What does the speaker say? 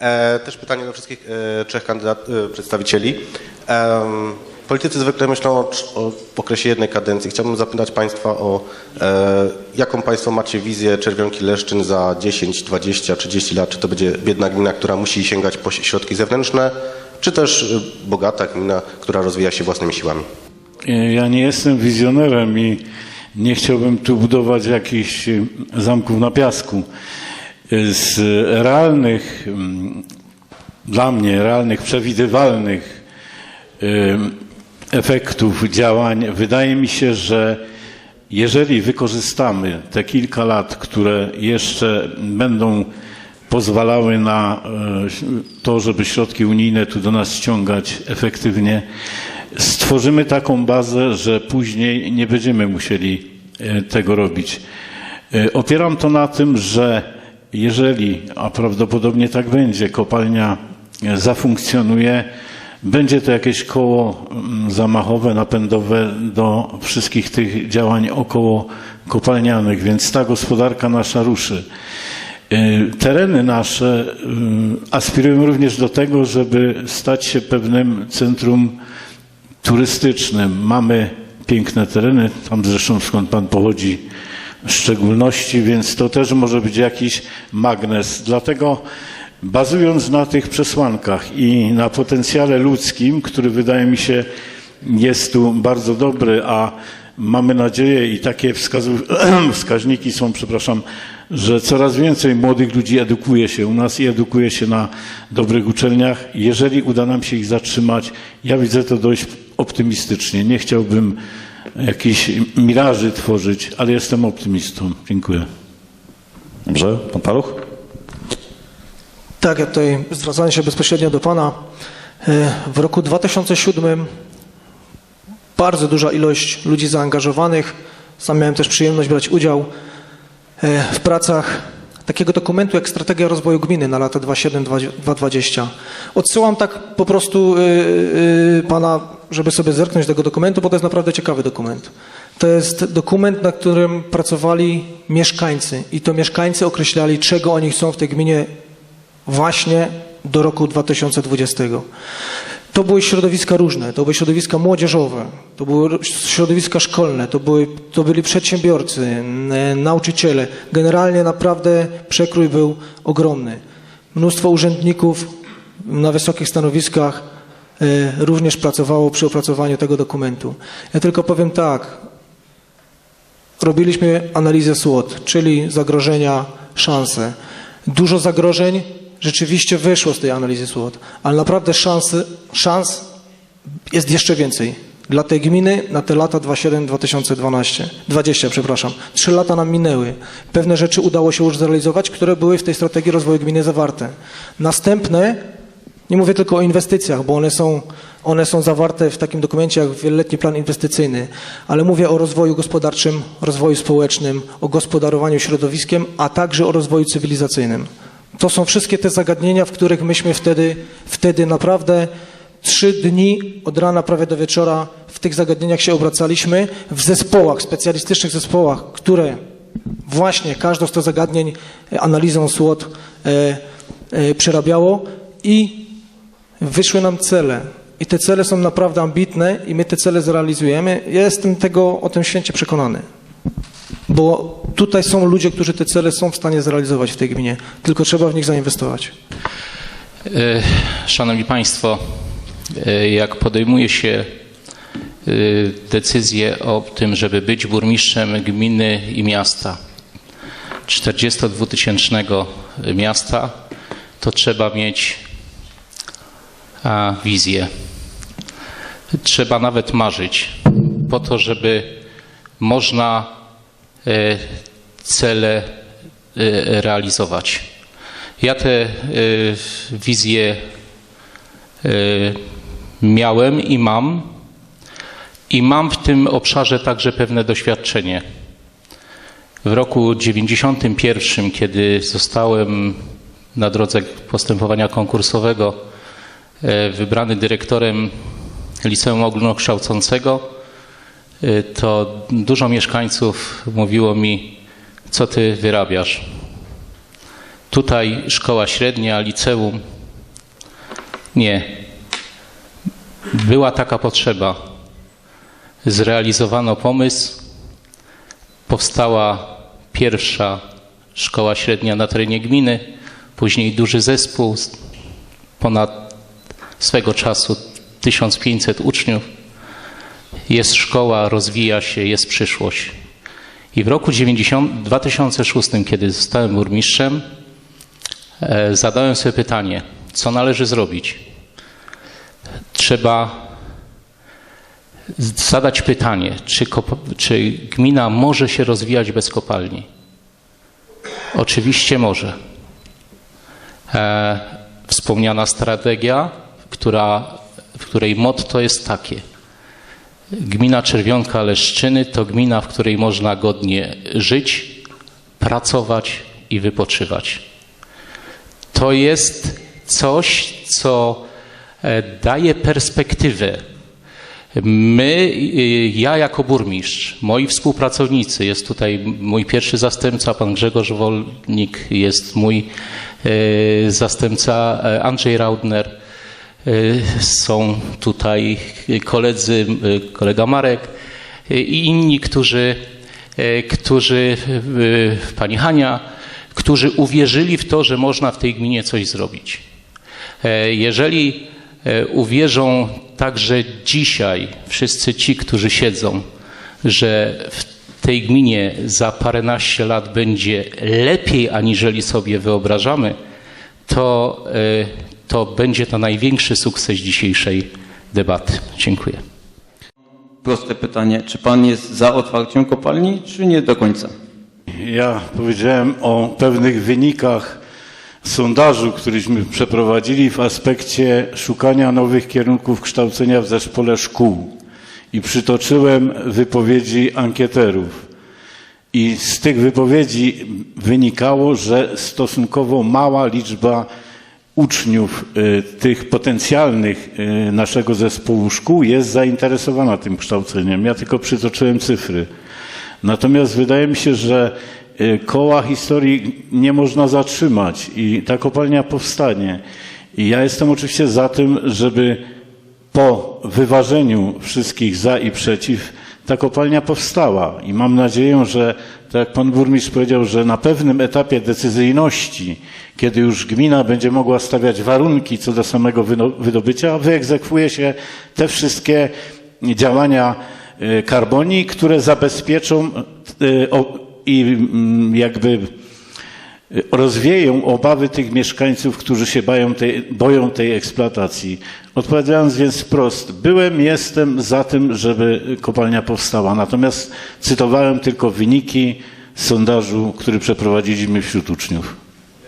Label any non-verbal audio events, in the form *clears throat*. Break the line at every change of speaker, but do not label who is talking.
E, też pytanie do wszystkich e, trzech kandydat, e, przedstawicieli. Politycy zwykle myślą o, o okresie jednej kadencji. Chciałbym zapytać Państwa o e, jaką Państwo macie wizję Czerwionki Leszczyn za 10, 20, 30 lat? Czy to będzie biedna gmina, która musi sięgać po środki zewnętrzne, czy też bogata gmina, która rozwija się własnymi siłami?
Ja nie jestem wizjonerem i nie chciałbym tu budować jakichś zamków na piasku. Z realnych, mm, dla mnie realnych, przewidywalnych efektów działań, wydaje mi się, że jeżeli wykorzystamy te kilka lat, które jeszcze będą pozwalały na e, to, żeby środki unijne tu do nas ściągać efektywnie, stworzymy taką bazę, że później nie będziemy musieli e, tego robić. E, Opieram to na tym, że jeżeli, a prawdopodobnie tak będzie, kopalnia zafunkcjonuje, będzie to jakieś koło mm, zamachowe, napędowe do wszystkich tych działań około kopalnianych, więc ta gospodarka nasza ruszy. Y, Tereny nasze y, aspirują również do tego, żeby stać się pewnym centrum turystycznym. Mamy piękne tereny, tam zresztą skąd Pan pochodzi szczególności, więc to też może być jakiś magnes. Dlatego bazując na tych przesłankach i na potencjale ludzkim, który wydaje mi się jest tu bardzo dobry, a mamy nadzieję i takie *clears throat* wskaźniki są, przepraszam, że coraz więcej młodych ludzi edukuje się u nas i edukuje się na dobrych uczelniach. Jeżeli uda nam się ich zatrzymać, ja widzę to dość optymistycznie. Nie chciałbym jakichś miraży tworzyć, ale jestem optymistą. Dziękuję.
Dobrze, pan Paluch?
Tak, ja tutaj zwracając się bezpośrednio do Pana. e, W roku 2007 bardzo duża ilość ludzi zaangażowanych. Sam miałem też przyjemność brać udział e, w pracach takiego dokumentu jak Strategia Rozwoju Gminy na lata 2007-2020. Odsyłam tak po prostu e, e, Pana, żeby sobie zerknąć tego dokumentu, bo to jest naprawdę ciekawy dokument. To jest dokument, na którym pracowali mieszkańcy i to mieszkańcy określali, czego oni chcą w tej gminie właśnie do roku 2020. To były środowiska różne, to były środowiska młodzieżowe, to były środowiska szkolne, to, były, to byli przedsiębiorcy, nauczyciele. Generalnie naprawdę przekrój był ogromny. Mnóstwo urzędników na wysokich stanowiskach e, również pracowało przy opracowaniu tego dokumentu. Ja tylko powiem tak, robiliśmy analizę SWOT, czyli zagrożenia, szanse. Dużo zagrożeń rzeczywiście wyszło z tej analizy SWOT, ale naprawdę szansy, szans jest jeszcze więcej. Dla tej gminy na te lata 27-2012, 20, przepraszam, trzy lata nam minęły. Pewne rzeczy udało się już zrealizować, które były w tej strategii rozwoju gminy zawarte. Następne, nie mówię tylko o inwestycjach, bo one są, one są zawarte w takim dokumencie jak wieloletni plan inwestycyjny, ale mówię o rozwoju gospodarczym, rozwoju społecznym, o gospodarowaniu środowiskiem, a także o rozwoju cywilizacyjnym. To są wszystkie te zagadnienia, w których myśmy wtedy, wtedy naprawdę trzy dni od rana prawie do wieczora w tych zagadnieniach się obracaliśmy w zespołach, specjalistycznych zespołach, które właśnie każdą z tych zagadnień e, analizą SWOT e, e, przerabiało i wyszły nam cele. I te cele są naprawdę ambitne i my te cele zrealizujemy. Ja jestem tego o tym święcie przekonany. Bo tutaj są ludzie, którzy te cele są w stanie zrealizować w tej gminie, tylko trzeba w nich zainwestować.
E, Szanowni Państwo, e, jak podejmuje się e, decyzję o tym, żeby być burmistrzem gminy i miasta, 42-tysięcznego miasta, to trzeba mieć wizję. Trzeba nawet marzyć po to, żeby można cele e, realizować. Ja te e, wizje e, miałem i mam i mam w tym obszarze także pewne doświadczenie. W roku 91, kiedy zostałem na drodze postępowania konkursowego wybrany dyrektorem liceum ogólnokształcącego, to dużo mieszkańców mówiło mi, co ty wyrabiasz. Tutaj szkoła średnia, liceum. Nie. Była taka potrzeba. Zrealizowano pomysł. Powstała pierwsza szkoła średnia na terenie gminy, później duży zespół, ponad swego czasu 1500 uczniów. Jest szkoła, rozwija się, jest przyszłość. I w roku 90, 2006, kiedy zostałem burmistrzem, e, zadałem sobie pytanie, co należy zrobić. Trzeba zadać pytanie, czy, czy gmina może się rozwijać bez kopalni. Oczywiście może. E, wspomniana strategia, która, w której motto jest takie. Gmina Czerwionka Leszczyny to gmina, w której można godnie żyć, pracować i wypoczywać. To jest coś, co e, daje perspektywę. My, y, ja jako burmistrz, moi współpracownicy, jest tutaj mój pierwszy zastępca, pan Grzegorz Wolnik, jest mój e, zastępca e, Andrzej Raudner, e, są tutaj koledzy, e, kolega Marek e, i inni, którzy, którzy pani Hania, którzy uwierzyli w to, że można w tej gminie coś zrobić. E, Jeżeli e, uwierzą także dzisiaj wszyscy ci, którzy siedzą, że w tej gminie za paręnaście lat będzie lepiej, aniżeli sobie wyobrażamy, to, e, to będzie to największy sukces dzisiejszej debaty. Dziękuję.
Proste pytanie, czy pan jest za otwarciem kopalni, czy nie do końca?
Ja powiedziałem o pewnych wynikach sondażu, któryśmy przeprowadzili w aspekcie szukania nowych kierunków kształcenia w zespole szkół. I przytoczyłem wypowiedzi ankieterów. I z tych wypowiedzi wynikało, że stosunkowo mała liczba uczniów y, tych potencjalnych y, naszego zespołu szkół jest zainteresowana tym kształceniem. Ja tylko przytoczyłem cyfry. Natomiast wydaje mi się, że y, koła historii nie można zatrzymać i ta kopalnia powstanie. I ja jestem oczywiście za tym, żeby po wyważeniu wszystkich za i przeciw ta kopalnia powstała. I mam nadzieję, że tak pan burmistrz powiedział, że na pewnym etapie decyzyjności, kiedy już gmina będzie mogła stawiać warunki co do samego wydobycia, wyegzekwuje się te wszystkie działania e, karbonii, które zabezpieczą o- i mm, jakby rozwieją obawy tych mieszkańców, którzy się bają tej, boją tej eksploatacji. Odpowiadając więc wprost, byłem, jestem za tym, żeby kopalnia powstała. Natomiast cytowałem tylko wyniki sondażu, który przeprowadziliśmy wśród uczniów.